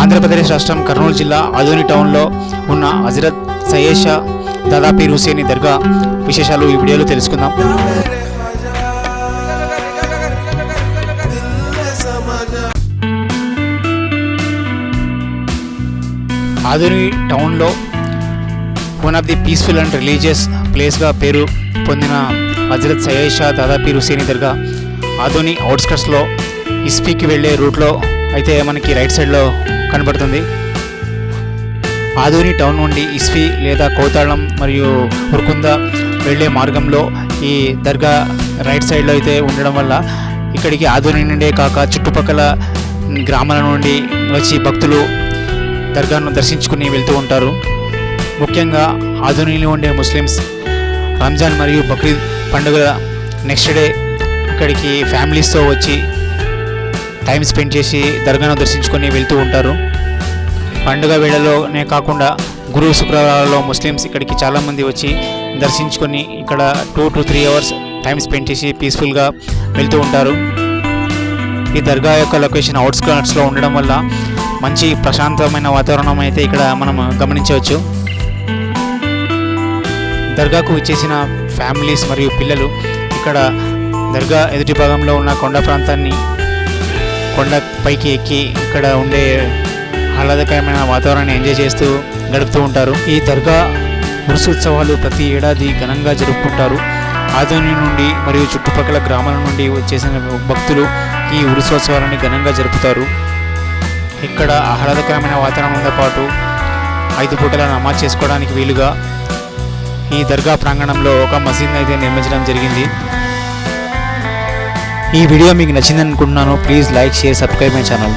ఆంధ్రప్రదేశ్ రాష్ట్రం కర్నూలు జిల్లా ఆదోని టౌన్లో ఉన్న హజరత్ సయేషా దాదాపీర్ హుసేని దర్గా విశేషాలు ఈ వీడియోలో తెలుసుకుందాం. ఆధుని టౌన్లో one of the peaceful and religious ప్లేస్గా పేరు పొందిన హజరత్ సయేషా దాదాపీర్ హుసేని దర్గా ఆధుని అవుట్స్కట్స్లో ఇస్పీకి వెళ్ళే రూట్లో అయితే మనకి రైట్ సైడ్లో కనబడుతుంది. ఆదోని టౌన్ నుండి ఇస్ఫీ లేదా కోతాళం మరియు ఉరుకుంద వెళ్ళే మార్గంలో ఈ దర్గా రైట్ సైడ్లో అయితే ఉండడం వల్ల ఇక్కడికి ఆధుని నుండే కాక చుట్టుపక్కల గ్రామాల నుండి వచ్చి భక్తులు దర్గాను దర్శించుకుని వెళ్తూ ఉంటారు. ముఖ్యంగా ఆధునిలో ఉండే ముస్లిమ్స్ రంజాన్ మరియు బక్రీద్ పండుగ నెక్స్ట్ డే ఇక్కడికి ఫ్యామిలీస్తో వచ్చి టైం స్పెండ్ చేసి దర్గాను దర్శించుకొని వెళ్తూ ఉంటారు. పండుగ వేళలోనే కాకుండా గురువు శుక్రవారాల్లో ముస్లిమ్స్ ఇక్కడికి చాలామంది వచ్చి దర్శించుకొని ఇక్కడ two to three hours time spend చేసి పీస్ఫుల్గా వెళ్తూ ఉంటారు. ఈ దర్గా యొక్క లొకేషన్ అవుట్స్కర్ట్స్లో ఉండడం వల్ల మంచి ప్రశాంతమైన వాతావరణం అయితే ఇక్కడ మనం గమనించవచ్చు. దర్గాకు ఇచ్చేసిన ఫ్యామిలీస్ మరియు పిల్లలు ఇక్కడ దర్గా ఎదుటి భాగంలో ఉన్న కొండ ప్రాంతాన్ని కొండ పైకి ఎక్కి ఇక్కడ ఉండే ఆహ్లాదకరమైన వాతావరణాన్ని ఎంజాయ్ చేస్తూ గడుపుతూ ఉంటారు. ఈ దర్గా ఉత్సవాలు ప్రతి ఏడాది ఘనంగా జరుపుకుంటారు. ఆదోని నుండి మరియు చుట్టుపక్కల గ్రామాల నుండి వచ్చేసిన భక్తులు ఈ ఉత్సవాలను ఘనంగా జరుపుతారు. ఇక్కడ ఆహ్లాదకరమైన వాతావరణంతో పాటు ఐదు పూటల నమాజ్ చేసుకోవడానికి వీలుగా ఈ దర్గా ప్రాంగణంలో ఒక మసీద్ అయితే నిర్మించడం జరిగింది. ఈ వీడియో మీకు నచ్చింది అనుకుంటున్నాను please like share subscribe my channel